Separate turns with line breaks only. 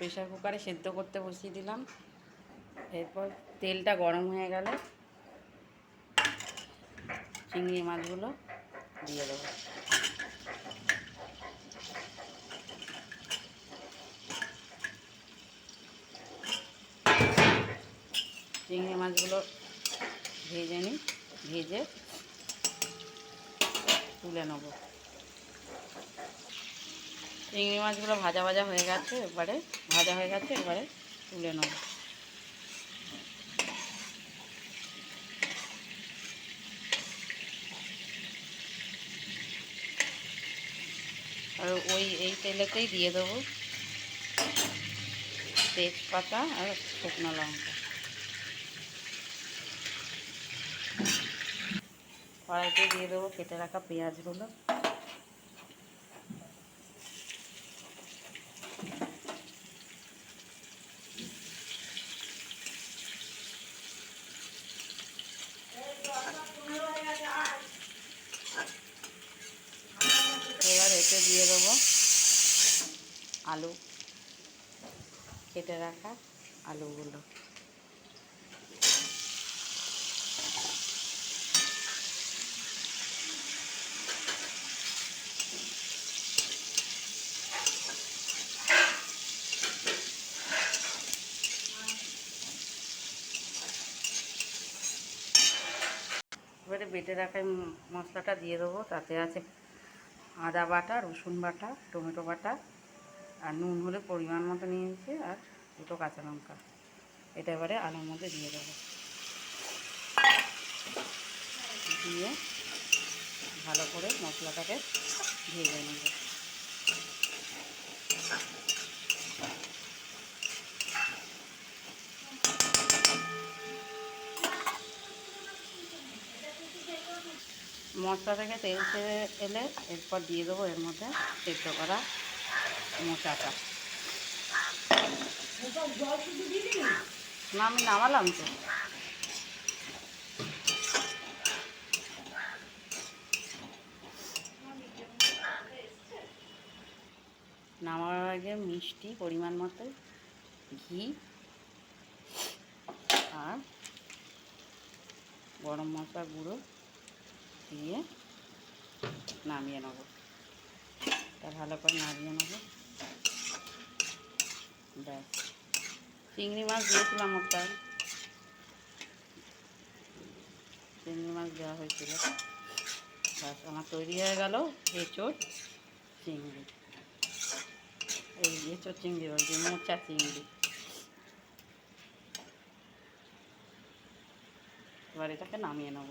Pressure কুকারে সেদ্ধ করতে বসিয়ে দিলাম। এরপর তেলটা গরম হয়ে গেলে চিংড়ি মাছগুলো দিয়ে দেবো। চিংড়ি মাছগুলো ভেজে নিই, ভেজে তুলে নেব। চিংড়ি মাছগুলো ভাজা ভাজা হয়ে গেছে, এবারে ভাজা হয়ে গেছে, এবারে তুলে নেব। আর ওই, এই তেলেতেই দিয়ে দেবো তেজপাতা আর শুকনো লঙ্কা। কড়াইতে দিয়ে দেবো কেটে রাখা পেঁয়াজগুলো। এবার এতে দিয়ে দেবো আলু কেটে রাখা আলুগুলো। এবারে বেটে রাখা মশলাটা দিয়ে দেবো, তাতে আছে আদা বাটা, রসুন বাটা, টমেটো বাটা আর নুন হলে পরিমাণ মতো নিয়েছি আর দুটো কাঁচা লঙ্কা। এটা এবারে আলুর মধ্যে দিয়ে দেবো। দিয়ে ভালো করে মশলাটাকে ভেজে নেব। মশলা থেকে তেল ছেড়ে এলে এরপর দিয়ে দেবো এর মধ্যে সেদ্ধ করা মোচাটা। না, আমি নামালাম তো। নামার আগে মিষ্টি পরিমাণ মতো ঘি আর গরম মশলা গুঁড়ো। দিয়ে নামিয়ে নেব। তা ভালো করে নামিয়ে নেব। ব্যাস। চিংড়ি মাছ দিয়েছিলাম ওটা চিংড়ি মাছ দেওয়া হয়েছিল। ব্যাস, আমার তৈরি হয়ে গেল এঁচোড় চিংড়ি। এই এঁচোড় চিংড়ি যে মোচা চিংড়ি। এবার এটাকে নামিয়ে নেব।